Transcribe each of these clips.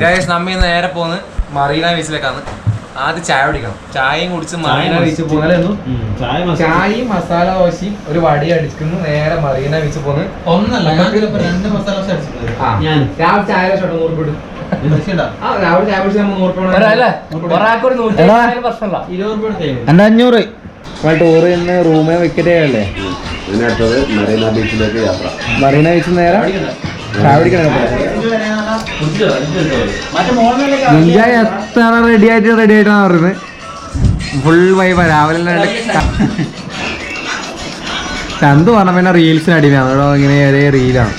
Guys നമ്മ ഇന്ന് നേരെ പോന്ന് മറീന ബീച്ചിലേക്കാണ്. ആദ്യം ചായ കുടിക്കണം. ചായയും കുടിച്ച് മറീന ബീച്ചിൽ പോകുന്നു. ചായയും മസാല ദോശയും ഒരു വടി അടിക്കുന്നു നേരെ മറീന ബീച്ചിൽ പോന്ന്. ഒന്നല്ല ഞാൻ ഇപ്പോ രണ്ട് മസാല ദോശ അടിച്ചിട്ടുണ്ട് ഞാൻ. രാവിലെ ചായ കുടിച്ചോട്ടെ നൂറ് അഞ്ഞൂറ്. ഇന്ന് റൂമേ വിക്കറ്റ് മറീന ബീച്ചിലേക്ക് യാത്ര. മറീന ബീച്ചിൽ നേരെ ചായ കുടിക്കണം. നിഞ്ച എത്ര റെഡി ആയിട്ട് റെഡി ആയിട്ടാണ് പറയുന്നത്? ഫുൾ വൈബ രാവിലെ ചന്ത് പറഞ്ഞ പിന്നെ റീൽസിന് അടിമയാണ്. അതോ ഇങ്ങനെ ഒരേ റീലാണ്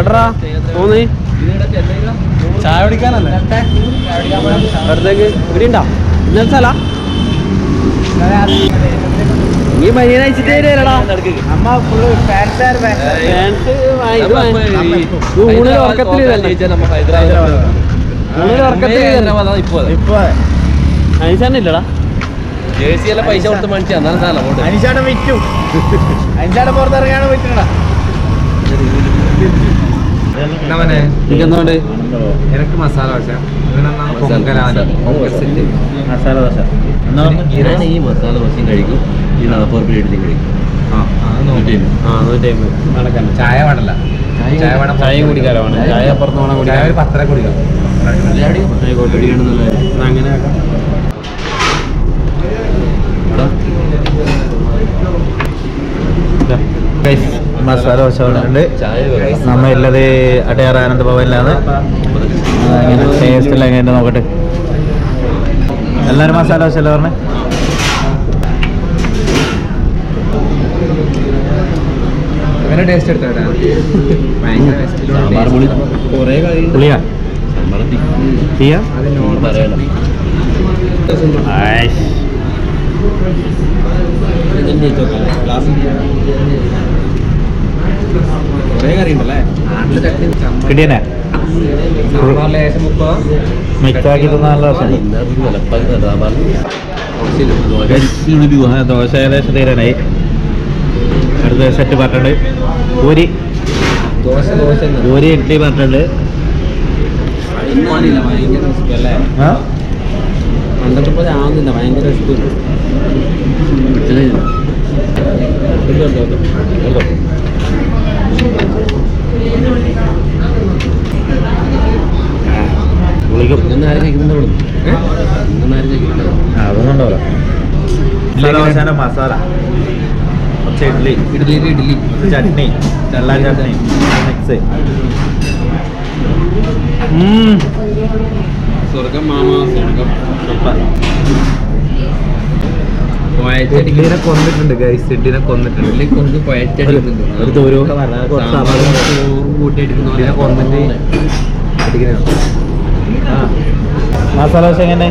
എടാ തോന്നി ചായ കുടിക്കാനല്ലേ? അടുത്തേക്ക്. ഇവിടെ ഉണ്ടാ ഇന്നലെ സ്ഥല? നീ അയച്ചിട്ട് വരടാ അമ്മ ഫുള്ള് ഫാൻസ് ഊണിൽ ഉറക്കത്തിൽ ഊണിൽ ഉറക്കത്തിൽ ഇപ്പൊ അയച്ചാണില്ലടാ പൈസ കൊടുത്ത് മേടിച്ചു എന്നാലും സാധനം കൊണ്ട് വിറ്റും. അനിച്ചാടം പുറത്തിറങ്ങാണ് പറ്റണ എനിക്കെന്തുകൊണ്ട് എനിക്ക് മസാല ദോശ. പൊങ്കലാന പൊങ്കൽ സെറ്റ്. മസാല ദോശ. ഈ മസാല ദോശയും കഴിക്കും. ഈ നാൽപ്പത് കഴിക്കും അമ്പത് നടക്കണ്ട ചായ വേണ്ടല്ല ചായ വേണം ചായ കുടിക്കാലോ ചായ അപ്പുറത്ത് വേണം കുടിക്കാൻ. ഒരു പത്തര കുടിക്കാം. അങ്ങനെ മസാല അടയാർ ആനന്ദ ഭവനിലാണ്. ടേസ്റ്റ് എല്ലാം നോക്കട്ടെ. എല്ലാവരും മസാല ദോശ അല്ലേ പറഞ്ഞേ? കുറേ ടേസ്റ്റ് ഉണ്ടല്ലേ കിട്ടിയനെ മിക്സാക്കി നല്ല ദോശ ഏകദേശം തീരാനായി. അടുത്ത സെറ്റ് പറഞ്ഞിട്ടുണ്ട്. പൂരി പൂരി ഇഡ്ഡലി പറഞ്ഞിട്ടുണ്ട്. പണ്ടത്തെ പോലെ ആവുന്നില്ല ഭയങ്കര അതൊന്നും മസാല. കുറച്ച് ഇഡ്ഡലി ഇഡ്ലി. ചട്നി. ചെള്ള ചട്നി. മിക്സ് സ്വർഗം മാമ സ്വർഗം സൂപ്പർ ഇഡ്ലിനെ കൊന്നിട്ടുണ്ട് ഗൈസ് ഇഡ്ലിനെ കൊന്നിട്ടുണ്ട്. കൊണ്ട് പറഞ്ഞാൽ കൊന്നിട്ട് മസാല ദോശ എങ്ങനെ?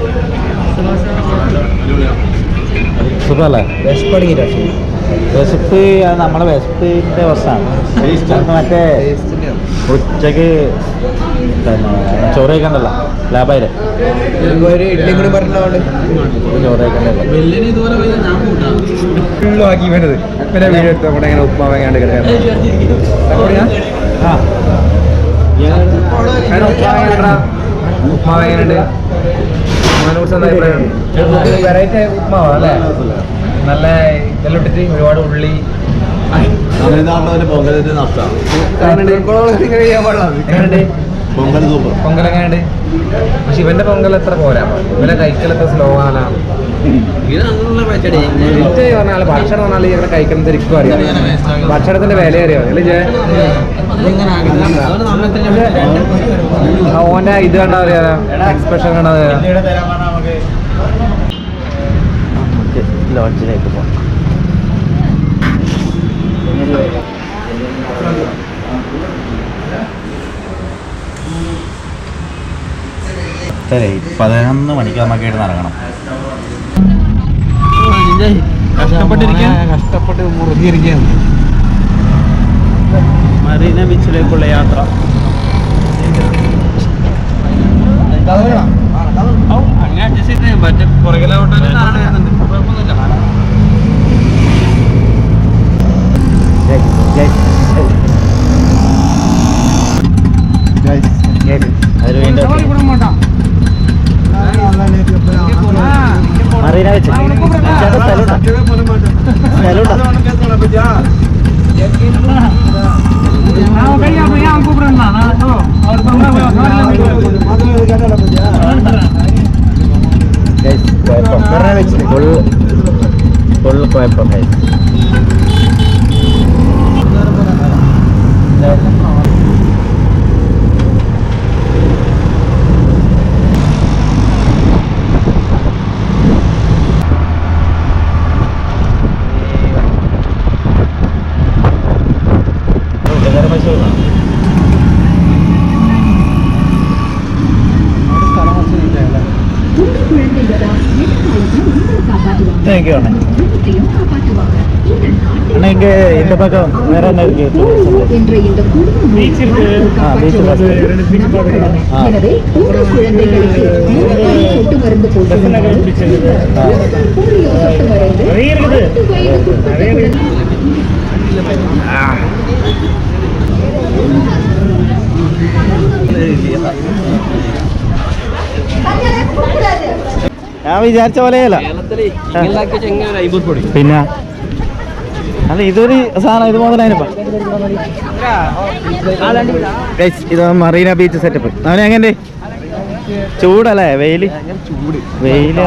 സൂപ്പർ അല്ലേ വിശപ്പടങ്ങി വിശപ്പ് നമ്മളെ നമ്മുടെ വിശപ്പിന്റെ പ്രശ്നമാണ് മറ്റേ ഉച്ചയ്ക്ക് പിന്നെ ചോറ് കഴിക്കണ്ടല്ലോ? പറഞ്ഞോണ്ട് ചോറ് കഴിക്കണ്ടല്ലോ? വേണ്ടത് പിന്നെ എടുത്ത് അവിടെ ഇങ്ങനെ ഉപ്പാവ് എങ്ങാണ്ട് കിടക്കാൻ ആ. എങ്ങനെയുണ്ട് ഉപ്മാവിനെ കുറിച്ച് എന്താ അഭിപ്രായം വെറൈറ്റി ഉപ്മാവാ അല്ലേ? നല്ല ഇതെല്ലാം ഇട്ടിട്ട് ഒരുപാട് ഉള്ളി. തമിഴ്നാട്ടിലെ പൊങ്കലിന്റെ നഷ്ടമാണ് പൊങ്കൽ സൂപ്പർ. പൊങ്കൽ എങ്ങനെയുണ്ട്? പക്ഷെ ഇവന്റെ പൊങ്കൽ എത്ര പോരാ? ഇവന്റെ കൈക്കൽ എത്ര സ്ലോ ആണ്. പറഞ്ഞാൽ ഭക്ഷണം പറഞ്ഞാൽ ഇവിടെ കഴിക്കുന്നത് ശരിക്കും അറിയാം? ഭക്ഷണത്തിന്റെ വില അറിയാം? ഓന്റെ ഇത് കണ്ടാ അറിയാ? എക്സ്പ്രഷൻ കണ്ടാ അറിയാ? നമുക്ക് ലോഡ്ജിലേക്ക് പോകാം. ശരി പതിനൊന്ന് മണിക്ക് നമുക്ക് ഇവിടെ ഇറങ്ങണം. കഷ്ടപ്പെട്ട് മുറുകിയിരിക്കുകയാണ്. മറീന ബീച്ചിലേക്കുള്ള യാത്ര. അങ്ങനെ അഡ്ജസ്റ്റ് ചെയ്ത്. മറ്റേ പുറകിലോട്ട് இந்த பக்கம் வேற என்ன இருக்கு என்ற இந்த குடும்பம் ஆ பீச் ஆ எனவே உங்கள் குழந்தைகளுக்கு மூணு சொட்டு மருந்து போட்டுள்ளனர் போலியோ சொட்டு மருந்து பத்து வயதுக்குட்பட்ட குழந்தை- ഞാൻ വിചാരിച്ച പോലെയല്ല കേരളത്തില് ഇങ്ങനെയാക്കിയ ചെങ്ങ ഒരു അയ്മ്പത് പൊടി പിന്നെ അല്ല ഇതൊരു സാധനം ഇത് മുതലായപ്പ ഇത് മറീന ബീച്ച് സെറ്റപ്പ് അവനെ എങ്ങനെ ചൂടല്ലേ വെയിൽ വെയിൽ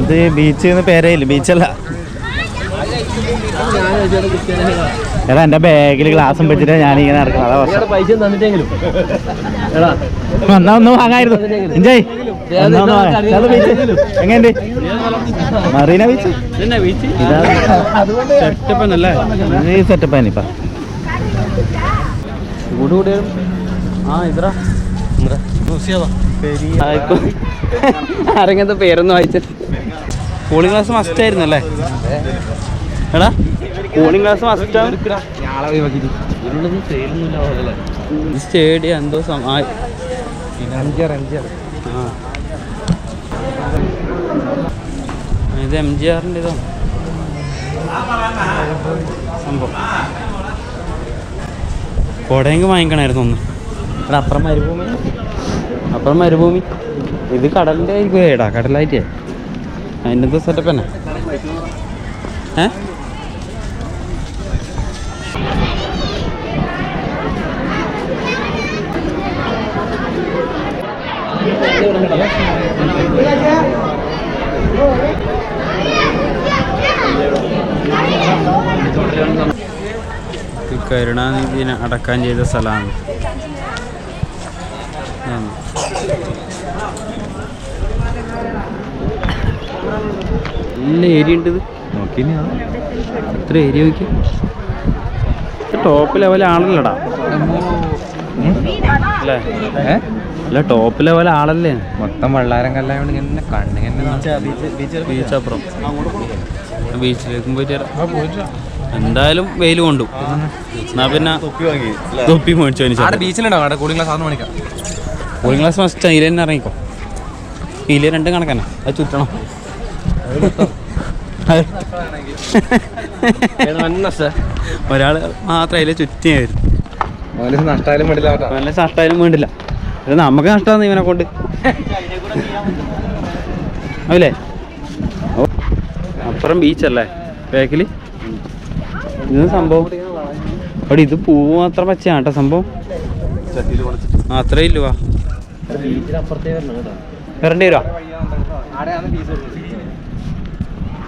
ഇത് ബീച്ച് പേരേയില്ല ബീച്ചല്ല എടാ എന്റെ ബാഗിൽ ഗ്ലാസും വെച്ചിട്ട് ഞാൻ ഇങ്ങനെ നടക്കണം അതാ പൈസ തന്നിട്ടെങ്കിലും. എടാ. എന്നാ ഒന്ന് വാങ്ങായിരുന്നു. എൻജോയ് എങ്ങനെയുണ്ട്? മറീന ബീച്ച് സെറ്റപ്പ് ഈ ഇപ്പൊ ആരെങ്ങനത്തെ പേരൊന്നും വായിച്ചു കൂളിംഗ് ഗ്ലാസ് മസ്റ്റ് ആയിരുന്നു അല്ലേ എടാ കൂളിംഗ് ഗ്ലാസ് മസ്റ്റ് ആണ് സ്റ്റേഡിയം എന്തോ. ഇത് എം ജി ആറിന്റെ ഇതാണ് സംഭവം. കോടയെങ്കിൽ വാങ്ങിക്കണമായിരുന്നു ഒന്ന്. എടാ, അപ്പുറം മരുഭൂമി. അപ്പുറം മരുഭൂമി. ഇത് കടലിന്റെ ആയിരിക്കും. ഏടാ കടലായിട്ടേ. അതിന്റെ സെറ്റപ്പ് തന്നെ. ഏ? കരുണാനിധിനെ അടക്കം ചെയ്ത സ്ഥലമാണ്. നല്ല ഏരിയ ഉണ്ട് ഇത് എത്ര ഏരിയ നോക്കി ടോപ്പ് ലെവലാണല്ലോടാ അല്ലേ? അല്ല ടോപ്പ് ലെവൽ ആളല്ലേ. മൊത്തം വെള്ളാരം കല്ലായോണ്ട് ഇങ്ങനെ കണ്ണിങ്ങനെ ബീച്ച് അപ്പുറം. ബീച്ചിലേക്കും പോയിട്ട്. എന്തായാലും വെയിൽ കൊണ്ടു. എന്നാ പിന്നെ തൊപ്പി മേടിച്ചു ബീച്ചിലുണ്ടാവും അവിടെ കൂളിംഗ് ഗ്ലാസ് സാധനം മേടിക്കാം. കൂളിംഗ് ഗ്ലാസ് മസ്റ്റ് അതിൽ തന്നെ ഇറങ്ങിക്കോ. ഇതിൽ രണ്ടും കണക്കന്നെ. അത് ചുറ്റണം. ഒരാൾ മാത്രം അതിലെ ചുറ്റിയായിരുന്നു. മോനെ നഷ്ടായാലും വേണ്ടില്ല ഇത് നമുക്ക് നഷ്ടമാണ് ഇവനെ കൊണ്ട്. അല്ലേ? അപ്പുറം ബീച്ചല്ലേ ബാക്കിൽ ഇത് സംഭവം? അവിടെ ഇത് പൂവ് മാത്രം പച്ചയാണ് കേട്ടോ സംഭവം. അത്രേ ഇല്ല വരണ്ടി വരുവാ?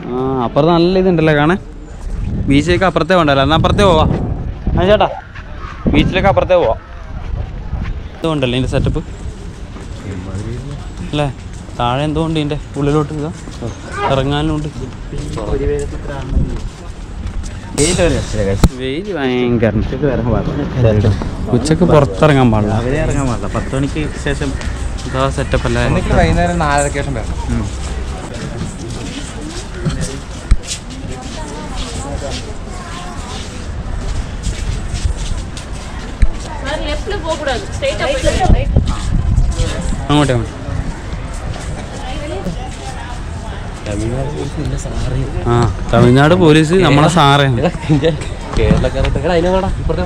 ആ അപ്പുറത്ത് നല്ല ഇതുണ്ടല്ലേ കാണാൻ. ബീച്ചിലേക്ക് അപ്പുറത്തേ വേണ്ടല്ലോ എന്നാൽ അപ്പുറത്തേ പോവാ. ചേട്ടാ. ബീച്ചിലേക്ക് അപ്പുറത്തേ പോവാം. ഇതുകൊണ്ടല്ലേ ഇതിന്റെ സെറ്റപ്പ് അല്ലേ? താഴെ എന്തോ ഉണ്ട് ഇതിന്റെ ഉള്ളിലോട്ട് ഇതാ. ഇറങ്ങാനുണ്ട്. വെയിൽ ഭയങ്കര. ഉച്ചയ്ക്ക് പുറത്തിറങ്ങാൻ പാടില്ല. അവരെ ഇറങ്ങാൻ പാടില്ല. പത്ത് മണിക്ക് ശേഷം ഇതാ സെറ്റപ്പ് അല്ലേ? വൈകുന്നേരം നാലരക്ക് ശേഷം വരണം. லெஃப்ட்ல போக கூடாது ஸ்ட்ரைட்டா போயிட்டு അങ്ങോട്ടേ അങ്ങോട്ട് ആ തമിഴ്നാട് പോലീസ് നമ്മളെ സാറേ കേരളക്കാരൊക്കെ അതിനെ ഇപ്പുറത്തെ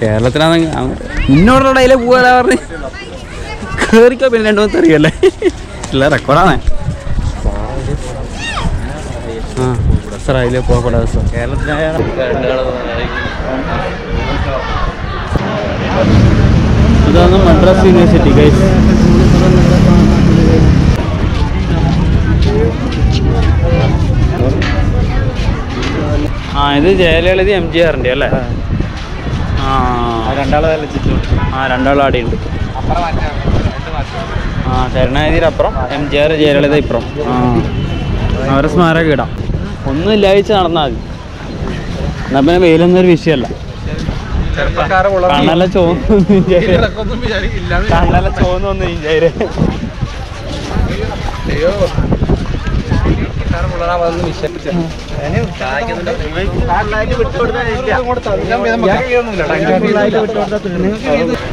കേരളത്തിലാണെങ്കിൽ ഇന്നോടുള്ള അതിലെ പോകാനാ പറഞ്ഞ് കേറിക്കോ പിന്നെ രണ്ടു മൂന്ന് അറിയല്ലേ ഇല്ല റെക്കോർഡാണ് ആ സാർ അതിലെ പോകപ്പെടാതെ സാർ ഇതാണ് മദ്രാസ് യൂണിവേഴ്സിറ്റി ഗൈസ് ആ ഇത് ജയലളിത എം ജി ആറിന്റെ അല്ലേ? ആ. ആ. രണ്ടാളും ആ കരുണാനിധിയുടെ അപ്പുറം എം ജി ആർ ജയലളിത ഇപ്പുറം. ആ. അവരെ സ്മാരകം ഇടാം. ഒന്നും ഇല്ലാഴ്ച നടന്നാൽ മതി. എന്നാൽ പിന്നെ വെയിലൊന്നും ഒരു വിഷയമല്ല. കണ്ണല്ല ചോന്നു കണ്ണല്ല ചോന്നു വന്നു വിചാര് ഭാരത് രത്ന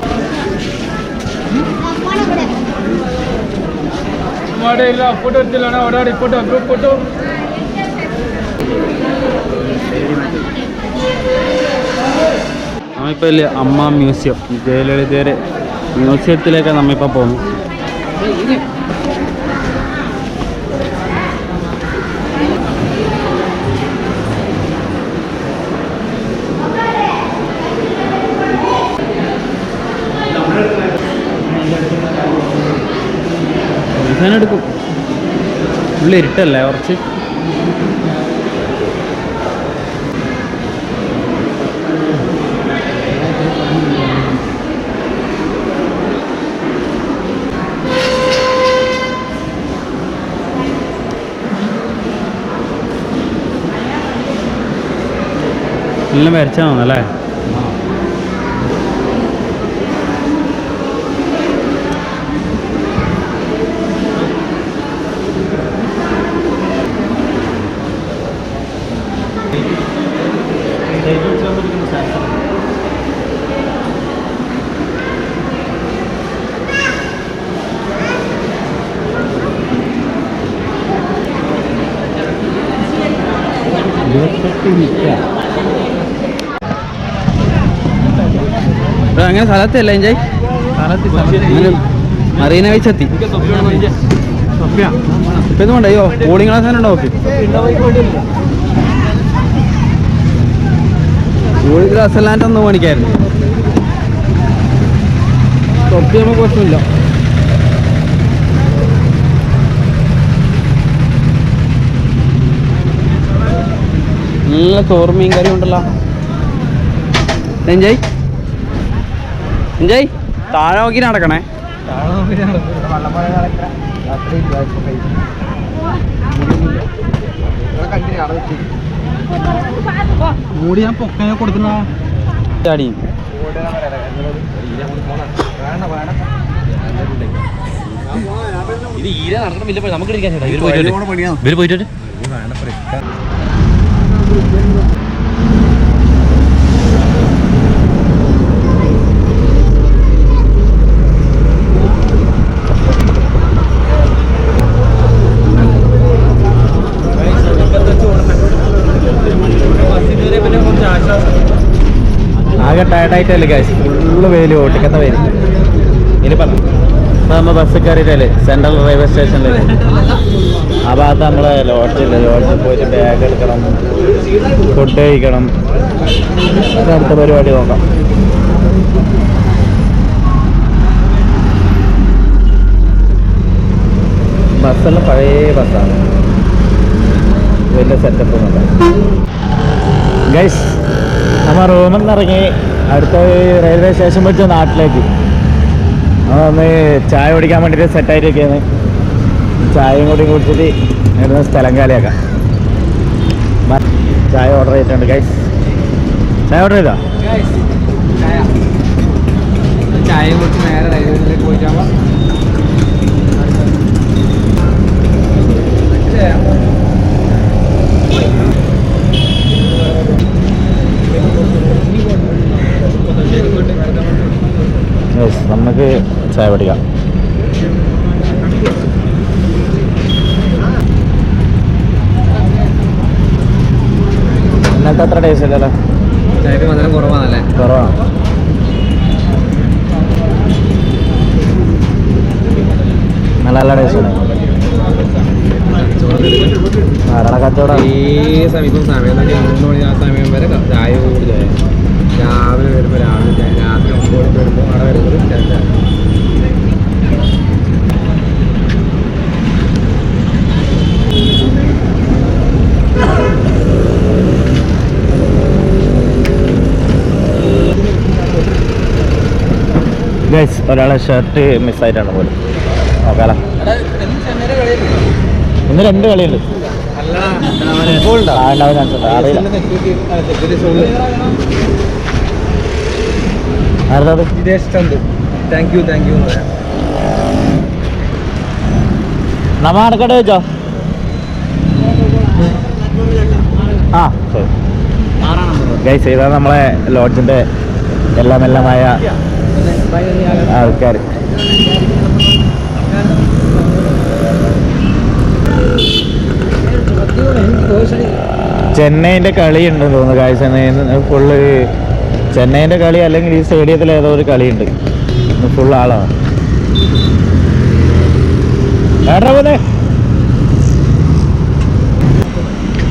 നമ്മളിപ്പോൾ ഇല്ലേ അമ്മ മ്യൂസിയം ജയലളിതയുടെ മ്യൂസിയത്തിലേക്കാണ് നമ്മളിപ്പോൾ പോകുന്നത് ഡിസൈൻ എടുക്കും ഉള്ളിൽ ഇരുട്ടല്ലേ കുറച്ച്? എല്ലാം വരച്ചാണല്ലേ ഇത് അങ്ങനെ സ്ഥലത്തല്ല എൻജോയ് മറീന വെച്ചെത്തി ഇപ്പൊ ഇത് വേണ്ട അയ്യോ കൂളിംഗ് ഗ്ലാസ് തന്നെ ഉണ്ടോ കൂളിംഗ് ഗ്ലാസ് അല്ലാണ്ട് ഒന്ന് മണിക്കായിരുന്നു തൊപ്പി നമുക്ക് പ്രശ്നമില്ല നല്ല ചോറും മീൻ കറി ഉണ്ടല്ലോ. Enjoy enjoy. താഴെ നോക്കി നടക്കണേ. മൂടി ഞാൻ പൊക്കനെ കൊടുക്കുന്ന. ചാടി. ഇത് ഈര നടക്കണമില്ല നമുക്ക് എടുക്കാൻ ചേട്ടാ. ഇവർ പോയിട്ട് ഇവർ പോയിട്ട് ആകെ ടയർഡായിട്ടല്ലേ കാശ് ഫുള്ള് വെയിൽ ഓട്ടിക്കുന്ന വെയിൽ ഇനി പറഞ്ഞു ഇപ്പൊ നമ്മ ബസ് കയറിയിട്ടല്ലേ സെൻട്രൽ റെയിൽവേ സ്റ്റേഷനിൽ ആ ഭാഗത്ത് നമ്മൾ ലോഡ്ജിൽ ലോഡ്ജിൽ പോയിട്ട് ബാഗ് എടുക്കണം. ഫുഡ് കഴിക്കണം. അടുത്ത പരിപാടി നോക്കാം. ബസ്സെല്ലാം പഴയ ബസ്സാണ് വലിയ സെറ്റപ്പ് ഒന്നുമില്ല. ഗൈസ് നമ്മ റൂമിൽ നിന്ന് ഇറങ്ങി അടുത്ത റെയിൽവേ സ്റ്റേഷൻ വെച്ച നാട്ടിലേക്ക്. അതൊന്ന് ചായ കുടിക്കാൻ വേണ്ടിയിട്ട് സെറ്റായിട്ടൊക്കെയാണ് ചായയും കൂടി കുടിച്ചിട്ട് ഇവിടുന്ന് സ്ഥലം കാലിയാക്കാം. ചായ ഓർഡർ ചെയ്തിട്ടുണ്ട് ഗൈസ് ചായ ഓർഡർ ചെയ്തോ? ചായ. കുറിച്ച് നേരെ റെയിൽവേയിലേക്ക് പോയിട്ടാകുമ്പോൾ യെസ് നമുക്ക് ചായ പഠിക്കാം ഇന്നത്തെ അത്ര ടേസ്റ്റ് ഇല്ലല്ലോ. ചായക്ക് മധുരം കുറവാണല്ലേ? കുറവാണ് നല്ല നല്ല ടേസ്റ്റ് ഉണ്ട് ധാരാളം കച്ചവടം. ഈ സമീപം സമയം മൂന്ന് മണി ആ സമയം വരെ ചായ കൂടുതലായി. രാവിലെ വരുമ്പോൾ രാവിലെ രാത്രി ഒമ്പത് മണിക്ക് വരുമ്പോൾ അവിടെ ഗൈസ് ഒരാളെ ഷർട്ട് മിസ്സായിട്ടാണ് പോലും നോക്കാലോ. ഇന്ന് രണ്ട് കളിയുണ്ട്. ആ, ഉണ്ടാവും chance ഉണ്ട്. അറിയില്ല ആരത് വിദേശത്തുണ്ട് താങ്ക് യു താങ്ക് യു എന്ന് പറയാം. നമ്മ അടക്കട്ടെ വെച്ചോ ആ. ഗൈസ് ഇതാണ് നമ്മളെ ലോഡ്ജിന്റെ എല്ലാം എല്ലാമായ ആൾക്കാർ ചെന്നൈന്റെ കളിയുണ്ട് തോന്നുന്നു കാഴ്ച ഫുള്ള് ചെന്നൈന്റെ കളി അല്ലെങ്കിൽ ഈ സ്റ്റേഡിയത്തിൽ ഏതോ ഒരു കളിയുണ്ട്. ഫുൾ ആളാണ്. പോലെ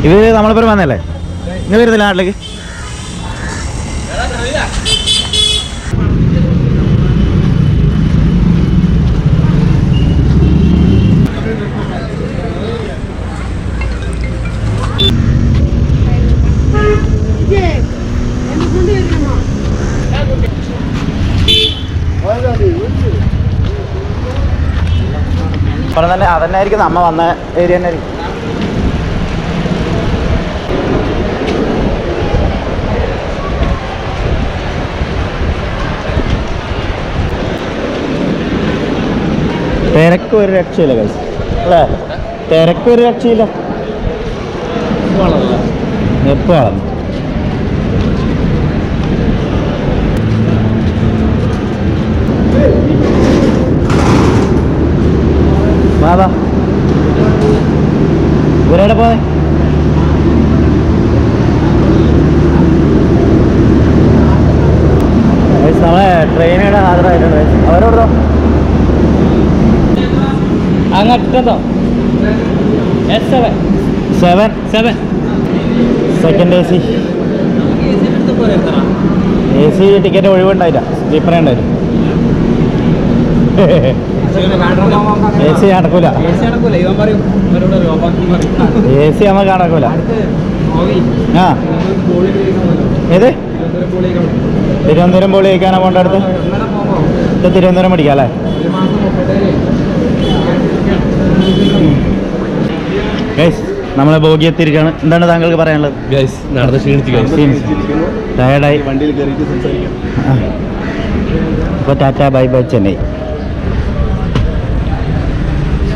ഇത് നമ്മളിപ്പോൾ വന്നല്ലേ നിങ്ങൾ വരുന്നില്ല നാട്ടിലേക്ക്? അപ്പോൾ തന്നെ അതന്നെ ആയിരിക്കും അമ്മ വന്ന ഏരിയ തന്നെ ആയിരിക്കും. തിരക്ക് ഒരു രക്ഷയില്ല കൈസ് അല്ലേ? തിരക്ക് ഒരു രക്ഷയില്ല. എപ്പോൾ വളർന്നു വാ ഇവരെവിടെ പോയെ? നമ്മളെ ട്രെയിനിടെ ഹാജരായിട്ടുണ്ട് അവരോടോ അങ്ങോ seven seven seven second A C A C ticket ഒഴിവുണ്ടായില്ല. സ്ലീപ്പറേ ഉണ്ടായിരുന്നു എ സി നടക്കൂല. എ സി നമുക്ക് നടക്കൂല. ആ. ഏത്? തിരുവനന്തപുരം പോളി കഴിക്കാനാ പോണ്ട അടുത്ത്? ഇത് തിരുവനന്തപുരം പഠിക്കാം അല്ലേ? ഗൈസ് നമ്മളെ ബോഗി എത്തിയിരിക്കുകയാണ് എന്താണ് താങ്കൾക്ക് പറയാനുള്ളത്? ഗൈസ് നടന്ന് ക്ഷീണിച്ച് ടയർഡായി വണ്ടിയിൽ കയറിയിട്ട് സംസാരിക്കാം. അപ്പോൾ ടാറ്റ ബൈ ബൈ ചെന്നൈ.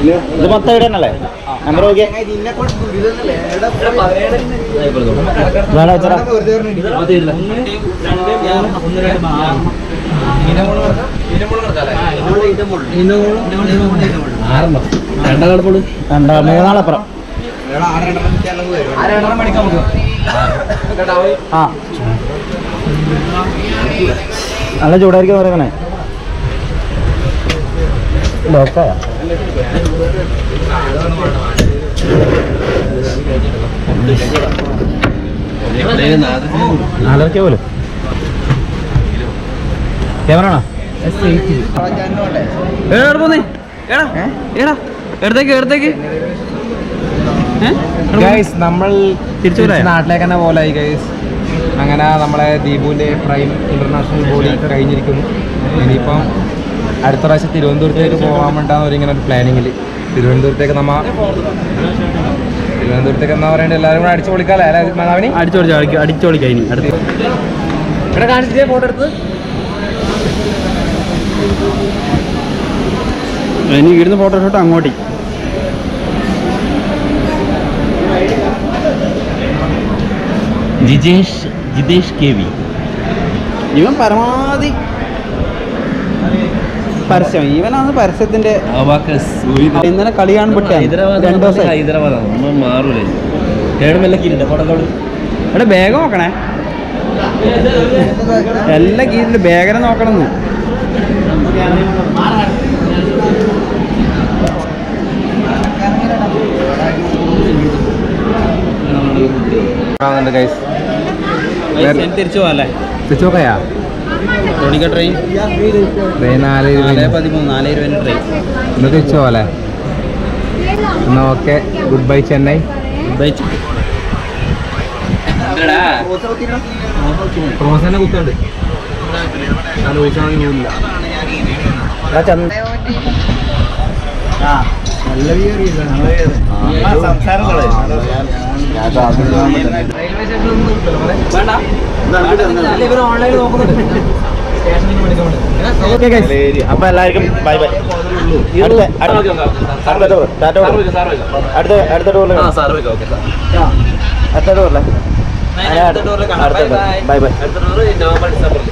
ഇത് മൊത്തം ഇവിടെ തന്നെയല്ലേ നമ്പർ നോക്കിയേ. മൂന്നാളപ്പുറം ആ. നല്ല ചൂടായിരിക്കും പറയുന്നേ ലോക്കായ നാലരക്കേ പോലെ ക്യാമറ എവിടെ പോന്നേ? ഏടാ ഏടാ എടുത്തേക്ക് എടുത്തേക്ക്. ഗൈസ് നമ്മൾ തിരിച്ചു? നാട്ടിലേക്ക് തന്നെ പോലായി ഗൈസ് അങ്ങനെ നമ്മളെ ദീപുവിന്റെ പ്രൈം ഇന്റർനാഷണൽ ബോഡി കഴിഞ്ഞിരിക്കുന്നു. ഇനിയിപ്പം അടുത്ത പ്രാവശ്യം തിരുവനന്തപുരത്തേക്ക് പോകാൻ വേണ്ടാന്ന് ഒരു ഇങ്ങനെ ഒരു പ്ലാനിങ്ങിൽ തിരുവനന്തപുരത്തേക്ക് നമ്മ തിരുവനന്തപുരത്തേക്ക് എന്നാ പറയണ്ടേ? എല്ലാവരും കൂടെ അടിച്ചു പൊളിക്കാല്ലേ? അല്ലെ മാതാവിനി? അടിച്ചു പൊളിക്കാം ഇനി അടുത്ത് ഇവിടെ കാണിച്ചേ ഫോട്ടോ എടുത്ത്? ഇനി ഇവിടുന്ന് ഫോട്ടോഷോട്ട് അങ്ങോട്ട്. Jijesh Jithesh K V. ഇവൻ പരമാവധി പരസ്യം. ഇവനാണ് പരസ്യത്തിന്റെ ഇന്നലെ കളി ഹൈദരാബാദ് രണ്ടു ദിവസം ഹൈദരാബാദാണ്. മാറൂലേ. ഇവിടെ ബാഗ് നോക്കണേ. എല്ലാ കീഴിലും ബാഗനെ നോക്കണം തിരിച്ചു പോകാല്ലേ തിരിച്ചു നോക്കയാ ട്രെയിൻ ട്രെയിൻ നാല് നാല് പതിമൂന്ന് നാല് ഇരുപതിന് ട്രെയിൻ ഇന്ന് തിരിച്ചു പോലെ എന്നാ ഓക്കെ. Goodbye Chennai. നല്ല കുത്തുണ്ട് ഓൺലൈനിൽ നോക്കുന്നുണ്ട് അപ്പൊ എല്ലാവർക്കും ബൈ ബൈ അടുത്ത അടുത്ത ടൂർ ടാറ്റ അടുത്ത അടുത്ത ടൂറിൽ അടുത്ത ടൂറിലെ അടുത്ത ബൈ ബൈ നവംബർ ഡിസംബറിൽ